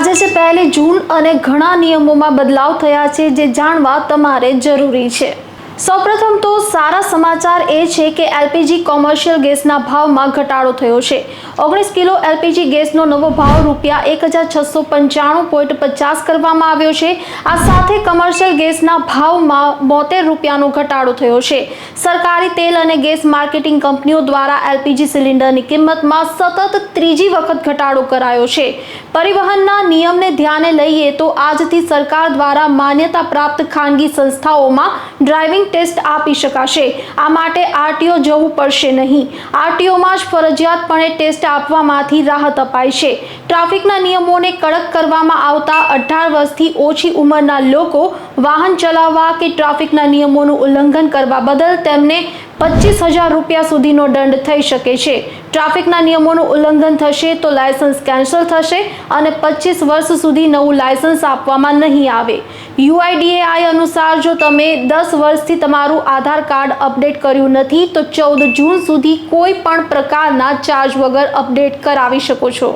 આજે છે પહેલી જૂન અને ઘણા નિયમોમાં બદલાવ થયા છે જે જાણવા તમારે જરૂરી છે. સૌપ્રથમ તો સારા સમાચાર એ છે કે એલપીજી કોમર્શિયલ ગેસના ભાવમાં ઘટાડો થયો છે. ઓગણીસ કિલો એલપીજી ગેસનો નવો ભાવ રૂપિયા એક હજાર છસો પંચાણું પોઈન્ટ પચાસ કરવામાં આવ્યો છે. આ સાથે કમર્શિયલ ગેસના ભાવમાં બોતેર રૂપિયાનો ઘટાડો થયો છે. સરકારી તેલ અને ગેસ માર્કેટિંગ કંપનીઓ દ્વારા એલપીજી સિલિન્ડરની કિંમતમાં સતત ત્રીજી વખત ઘટાડો કરાયો છે. પરિવહનના નિયમને ધ્યાને લઈએ તો આજથી સરકાર દ્વારા માન્યતા પ્રાપ્ત ખાનગી સંસ્થાઓમાં ડ્રાઇવિંગ ટેસ્ટ આપી શકાશે. આ માટે આરટીઓ જવું પડશે નહીં. આરટીઓમાં જ ફરજિયાતપણે ટેસ્ટ આપવામાંથી રાહત અપાય છે. ટ્રાફિકના નિયમોને કડક કરવામાં આવતા અઢાર વર્ષથી ઓછી ઉંમરના લોકો વાહન ચલાવવા કે ટ્રાફિકના નિયમોનું ઉલ્લંઘન કરવા બદલ તેમને પચીસ હજાર રૂપિયા સુધીનો દંડ થઈ શકે છે. ટ્રાફિકના નિયમોનું ઉલ્લંઘન થશે તો લાયસન્સ કેન્સલ થશે અને પચીસ વર્ષ સુધી નવું લાયસન્સ આપવામાં નહીં આવે. યુઆઈડીએઆઈ અનુસાર જો તમે દસ વર્ષથી તમારું આધાર કાર્ડ અપડેટ કર્યું નથી, તો ચૌદ જૂન સુધી કોઈ પણ પ્રકારના ચાર્જ વગર અપડેટ કરાવી શકો છો.